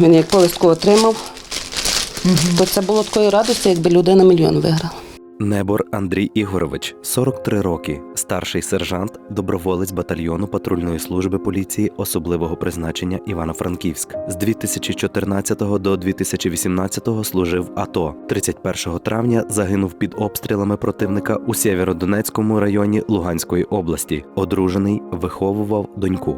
Він як повістку отримав, то це було такої радості, якби людина мільйон виграла. Небор Андрій Ігорович, 43 роки, старший сержант, доброволець батальйону патрульної служби поліції особливого призначення Івано-Франківськ. З 2014 до 2018 служив АТО. 31 травня загинув під обстрілами противника у Сєвєродонецькому районі Луганської області. Одружений, виховував доньку.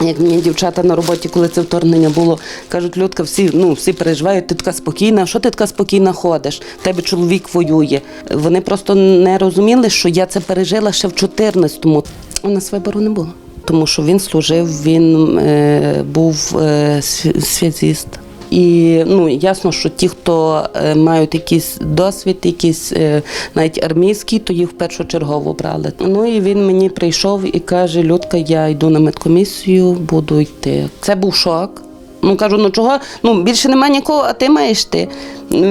Як мені дівчата на роботі, коли це вторгнення було, кажуть, Людка, всі, ну, всі переживають, ти така спокійна, що ти така спокійна ходиш? В тебе чоловік воює. Вони просто не розуміли, що я це пережила ще в 14-му. У нас вибору не було. Тому що він служив, він е, був е, свя- связіст. І ну ясно, що ті, хто е, мають якийсь досвід, якийсь е, навіть армійський, то їх в першочергово брали. Ну і він мені прийшов і каже: Людка, я йду на медкомісію, буду йти. Це був шок. Ну кажу, ну чого? Ну більше нема нікого, а ти маєш. Ну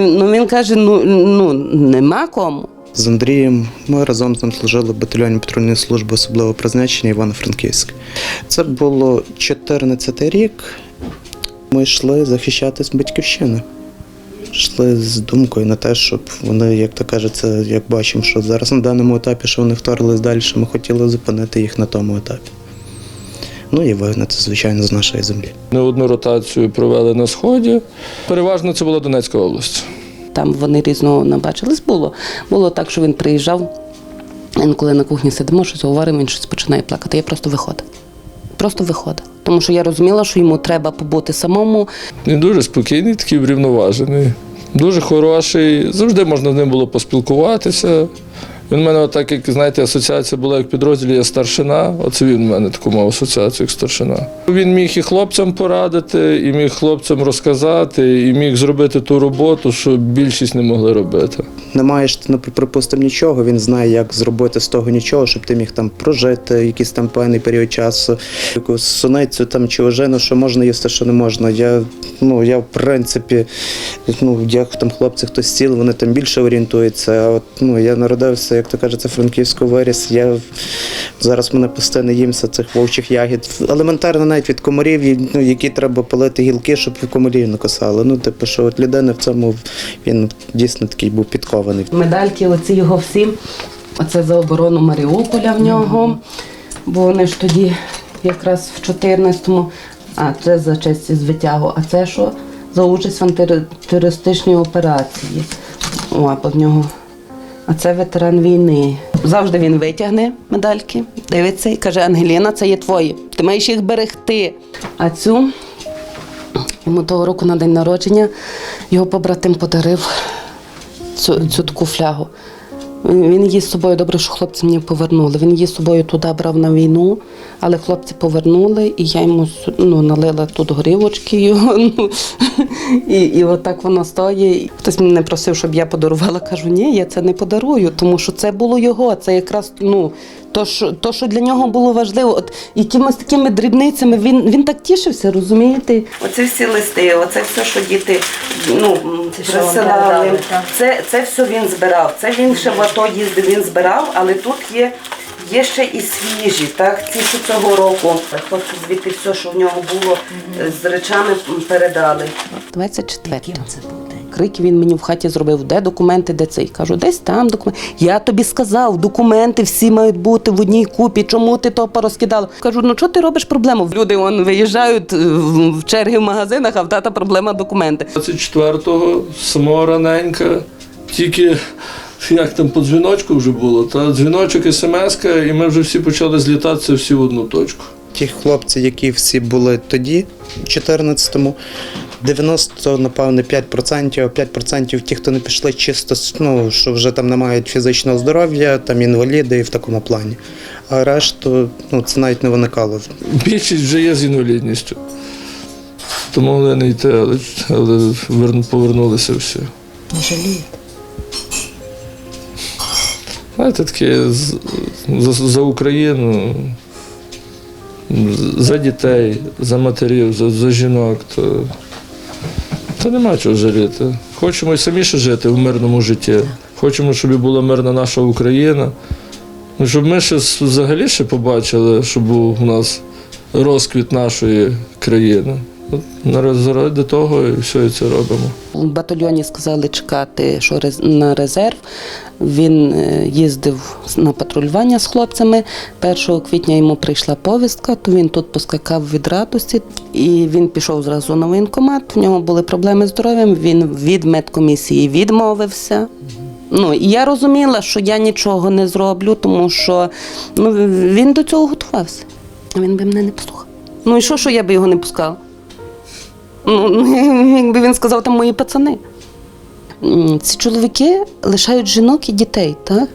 ну, він каже: ну, ну нема кому. З Андрієм ми разом з ним служили в батальйоні патрульної служби особливого призначення Івано-Франківськ. Це було 14 рік. Ми йшли захищати батьківщину. Йшли з думкою на те, щоб вони, як то кажеться, як бачимо, що зараз на даному етапі, що вони вторглись далі, ми хотіли зупинити їх на тому етапі. Ну і вигнати, звичайно, з нашої землі. Не одну ротацію провели на сході. Переважно це була Донецька область. Там вони різного набачились. Було. Було так, що він приїжджав. Він коли на кухні сидимо, щось говоримо, він щось починає плакати. Я просто виходив. Просто виходить, Тому що я розуміла, що йому треба побути самому. Він дуже спокійний, такий врівноважений, дуже хороший. Завжди можна з ним було поспілкуватися. Він в мене, отак, як знаєте, асоціація була як підрозділі є старшина. Оце він в мене таку мав асоціацію як старшина. Він міг і хлопцям порадити, і міг хлопцям розказати, і міг зробити ту роботу, що більшість не могли робити. не маєш ти, припустимо, нічого, він знає, як зробити з того нічого, щоб ти міг там прожити якийсь там певний період часу, якусь суницю там чи ожину, що можна їсти, що не можна. Я, ну, я в принципі, ну, як там хлопці хтось сіл, вони там більше орієнтуються. А от, ну, я народився, як то кажеться, франківську виріс. Я зараз мене постійно їмся цих вовчих ягід. Елементарно навіть від комарів, ну, які треба палити гілки, щоб комарів не косали. Ну, типу, що от людина в цьому він дійсно такий був підкований. Медальки, оці його всі. Оце за оборону Маріуполя в нього. Бо вони ж тоді якраз в 14-му, а це за честь звитягу. А це що? За участь в антитерористичній операції. О, а в нього. А це ветеран війни. Завжди він витягне медальки, дивиться і каже: Ангеліна, це є твої. Ти маєш їх берегти. А цю йому того року на день народження його побратим подарив цю, цю таку флягу. Він її з собою, добре, що хлопці мені повернули. Він її з собою туди брав на війну, але хлопці повернули, і я йому ну, налила тут горівочки його. Ну, і, і отак воно стоїть. Хтось мене просив, щоб я подарувала. Кажу, ні, я це не подарую, тому що це було його. Це якраз ну, то, що, то, що для нього було важливо. От якимось такими дрібницями він, він так тішився, розумієте? Оце всі листи, оце все, що діти ну, так? це, це все він збирав. Це він ще в АТО їздив, він збирав, але тут є, є ще і свіжі, так? Ці що цього року. Хлопці звідти все, що в нього було, з речами передали. 24 Яким це був день? Крики він мені в хаті зробив, де документи, де цей. Кажу, десь там документи. Я тобі сказав, документи всі мають бути в одній купі. Чому ти то порозкидала? Кажу, ну що ти робиш проблему? Люди вон виїжджають е, в в черги в магазинах, а в тата проблема документи. 24-го, самого раненька, тільки як там по дзвіночку вже було, та дзвіночок, смс і ми вже всі почали злітатися всі в одну точку. Ті хлопці, які всі були тоді, в 14-му, 90, напевне, 5%, 5% ті, хто не пішли чисто, ну, що вже там не мають фізичного здоров'я, там інваліди і в такому плані. А решту, ну, це навіть не виникало. Більшість вже є з інвалідністю. Тому могли не йти, але, але повернулися всі. Не жалію. Знаєте, таке за, за Україну, за дітей, за матерів, за, за жінок, то, то нема чого жаліти. Хочемо і самі ще жити в мирному житті. Хочемо, щоб і була мирна наша Україна. Ну, щоб ми ще взагалі ще побачили, щоб був у нас розквіт нашої країни. Заради того і все це робимо. В батальйоні сказали чекати, що на резерв. Він е, їздив на патрулювання з хлопцями. 1 квітня йому прийшла повістка, то він тут поскакав від радості. І він пішов зразу на воєнкомат. В нього були проблеми з здоров'ям. Він від медкомісії відмовився. Ну, я розуміла, що я нічого не зроблю, тому що ну, він до цього готувався. Він би мене не послухав. Ну і що, що я би його не пускала? Ну, якби він сказав, там мої пацани. Ці чоловіки лишають жінок і дітей, так?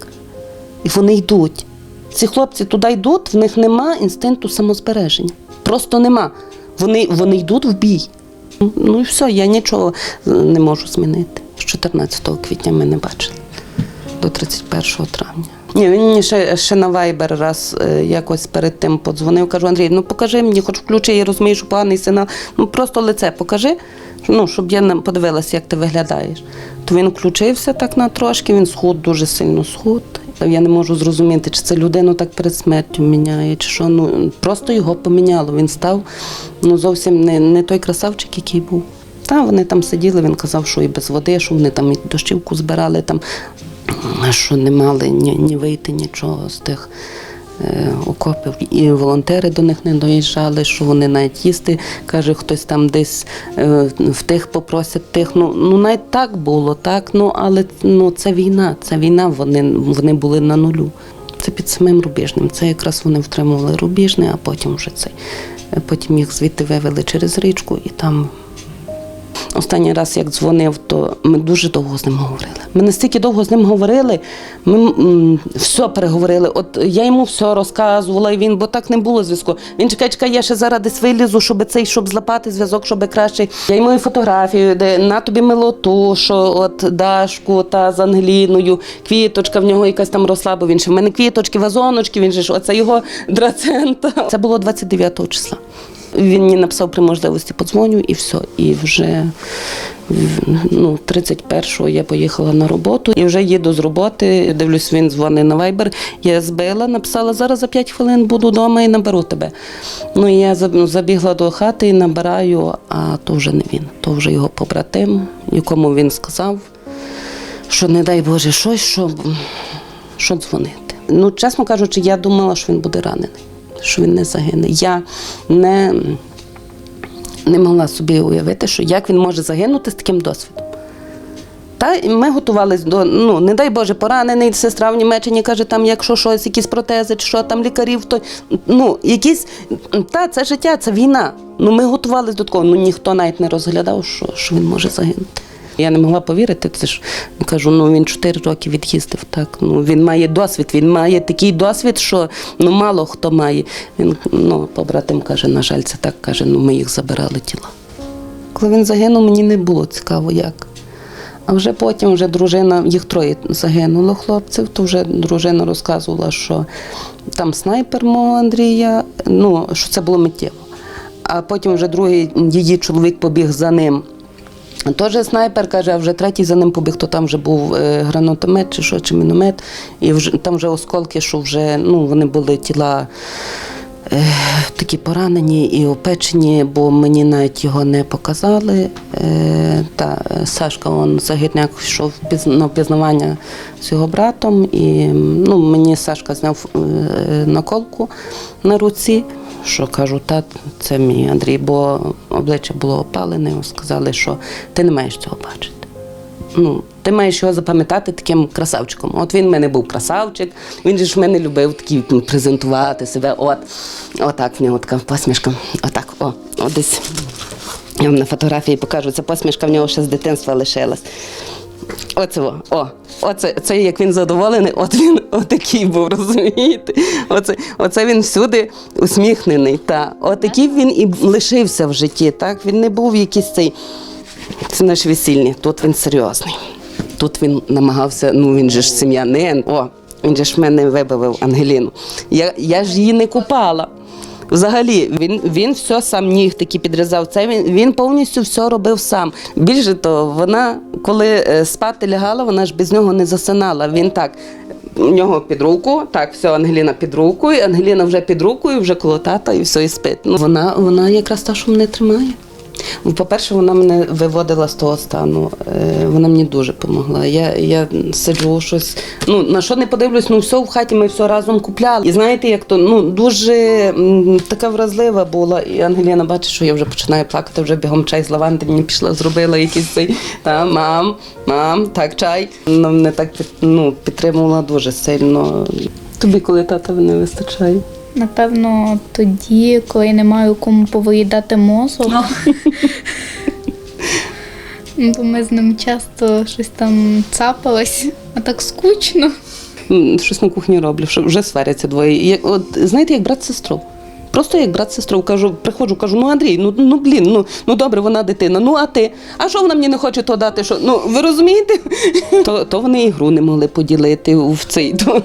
І вони йдуть. Ці хлопці туди йдуть, в них нема інстинкту самозбереження. Просто нема. Вони, вони йдуть в бій. Ну і все, я нічого е, не можу змінити. З 14 квітня ми не бачили до 31 травня. Ні, він мені ще, ще на Viber раз е, якось перед тим подзвонив. Кажу, Андрій, ну покажи мені, хоч включи, я розумію, що поганий сигнал. Ну просто лице покажи, ну, щоб я подивилася, як ти виглядаєш. То він включився так на трошки, він схуд, дуже сильно схуд. Я не можу зрозуміти, чи це людину так перед смертю міняє, чи що. Ну просто його поміняло. Він став ну, зовсім не, не той красавчик, який був. Та вони там сиділи, він казав, що і без води, що вони там і дощівку збирали, там, що не мали ні, ні вийти нічого з тих е, окопів. І волонтери до них не доїжджали, що вони навіть їсти, каже, хтось там десь е, в тих попросять тих. Ну, ну навіть так було, так, ну але ну, це війна, це війна, вони, вони були на нулю. Це під самим рубіжним. Це якраз вони втримували рубіжне, а потім вже цей. Е, Потім їх звідти вивели через річку і там Останній раз, як дзвонив, то ми дуже довго з ним говорили. Ми настільки довго з ним говорили, ми все переговорили. От я йому все розказувала, і він, бо так не було зв'язку. Він чекай, чекай, я ще зараз десь вилізу, щоб цей, щоб злапати зв'язок, щоб краще. Я йому і фотографію, де на тобі милоту, що от Дашку та з Ангеліною, квіточка в нього якась там росла, бо він ще в мене квіточки, вазоночки, він же ж оце його драцента. Це було 29 числа. Він мені написав при можливості подзвоню і все. І вже ну, 31-го я поїхала на роботу і вже їду з роботи. Дивлюсь, він дзвонить на Viber. Я збила, написала, зараз за 5 хвилин буду вдома і наберу тебе. Ну я забігла до хати і набираю, а то вже не він, то вже його побратим, якому він сказав, що не дай Боже щось, що, що дзвонити. Ну, чесно кажучи, я думала, що він буде ранений, що він не загине. Я не, не могла собі уявити, що як він може загинути з таким досвідом. Та ми готувалися до, ну, не дай Боже, поранений, сестра в Німеччині каже, там, якщо щось, якісь протези, чи що там лікарів, то ну, якісь, та, це життя, це війна. Ну, ми готувалися до такого, ну ніхто навіть не розглядав, що, що він може загинути. Я не могла повірити, це ж кажу, ну він 4 роки від'їздив. Так ну він має досвід. Він має такий досвід, що ну мало хто має. Він ну побратим каже, на жаль, це так каже. Ну ми їх забирали тіла. Коли він загинув, мені не було цікаво, як. А вже потім вже дружина, їх троє загинуло хлопців, то вже дружина розказувала, що там снайпер мого Андрія, ну що це було миттєво. А потім вже другий її чоловік побіг за ним. Теж снайпер каже, а вже третій за ним побіг, то там вже був е, гранатомет чи що, чи міномет, і вже там вже осколки, що вже ну, вони були тіла е, такі поранені і опечені, бо мені навіть його не показали. Е, та Сашка, он загірняк, йшов на впізнавання з його братом, і ну, мені Сашка зняв наколку на руці. Що кажу, та це мій Андрій, бо обличчя було опалене, сказали, що ти не маєш цього бачити. Ну, ти маєш його запам'ятати таким красавчиком. От він в мене був красавчик, він ж мене любив такі презентувати себе. От, отак в нього така посмішка. Отак, о, от десь. Я вам на фотографії покажу, ця посмішка в нього ще з дитинства лишилась. Оце, во, о, оце, це як він задоволений, от він отакий був, розумієте? Оце, оце він всюди усміхнений. Та. Отакий він і лишився в житті. Так? Він не був якийсь цей. Це наш весільний, тут він серйозний. Тут він намагався, ну він же ж сім'янин. О, він же ж мене вибавив Ангеліну. Я, я ж її не купала. Взагалі, він, він все сам ніг таки підрізав. Це він, він повністю все робив сам. Більше того, вона, коли е, спати лягала, вона ж без нього не засинала. Він так. У нього під руку, так, все, Ангеліна під руку, і Ангеліна вже під рукою, вже коло тата, і все, і спить. Ну, вона, вона якраз та, що мене тримає. По-перше, вона мене виводила з того стану. Е, Вона мені дуже допомогла. Я, я сиджу щось. Ну на що не подивлюсь, ну все в хаті ми все разом купляли. І знаєте, як то ну дуже така вразлива була. І Ангеліна бачить, що я вже починаю плакати, вже бігом чай з лаванди мені пішла, зробила якийсь цей та мам, мам, так чай. Вона мене так ну, підтримувала дуже сильно. Тобі, коли тата не вистачає. Напевно, тоді, коли я не маю кому повиїдати мозок. Ну, Бо ми з ним часто щось там цапались, а так скучно. Щось на кухні роблю, що вже сваряться двоє. Як, от, знаєте, як брат з сестрою. Просто як брат з сестрою. Кажу, приходжу, кажу, ну Андрій, ну, ну блін, ну, ну добре, вона дитина. Ну а ти? А що вона мені не хоче то дати? Що? Ну, ви розумієте? То, то вони ігру не могли поділити в цей. То,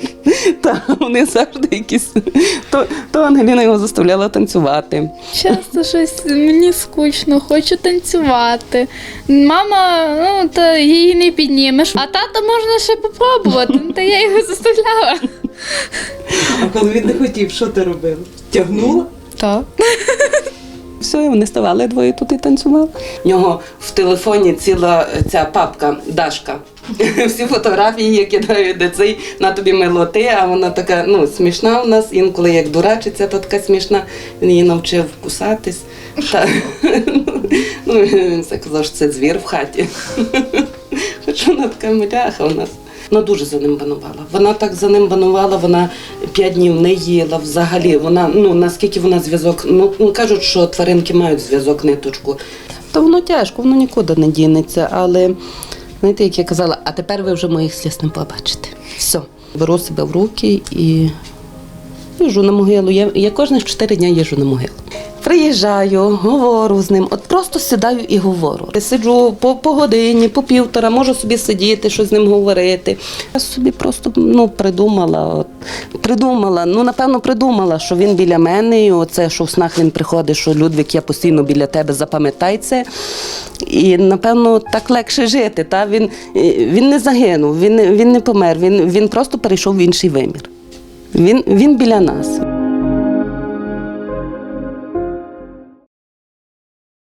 та, вони завжди якісь. То, то Ангеліна його заставляла танцювати. Часто щось мені скучно, хочу танцювати. Мама, ну та її не піднімеш. А тата можна ще попробувати. Ну, Та я його заставляла. А коли він не хотів, що ти робила? Тягнула? Так. Все, і вони ставали двоє тут і танцювали. В нього в телефоні ціла ця папка Дашка. Всі фотографії я кидаю, де цей на тобі милоти, а вона така ну, смішна у нас, інколи як дурачиться, то така смішна. Він її навчив кусатись. Та, ну, він все казав, що це звір в хаті. Хоч вона така миляха у нас. Вона дуже за ним банувала. Вона так за ним банувала, вона п'ять днів не їла взагалі. Вона, ну наскільки вона зв'язок, ну ну, кажуть, що тваринки мають зв'язок ниточку. Та воно тяжко, воно нікуди не дінеться. Але знаєте, як я казала, а тепер ви вже моїх сліз не побачите. Все. Беру себе в руки і їжджу на могилу. Я, я кожних чотири дні їжджу на могилу. Приїжджаю, говорю з ним, от просто сідаю і говорю. Сиджу по, по годині, по півтора, можу собі сидіти, щось з ним говорити. Я собі просто ну, придумала, от, придумала, ну напевно придумала, що він біля мене, і оце, що в снах він приходить, що Людвік, я постійно біля тебе, запам'ятай це. І напевно так легше жити. Та? Він, е, він не загинув, він, він не помер, він, він просто перейшов в інший вимір. Він, він біля нас.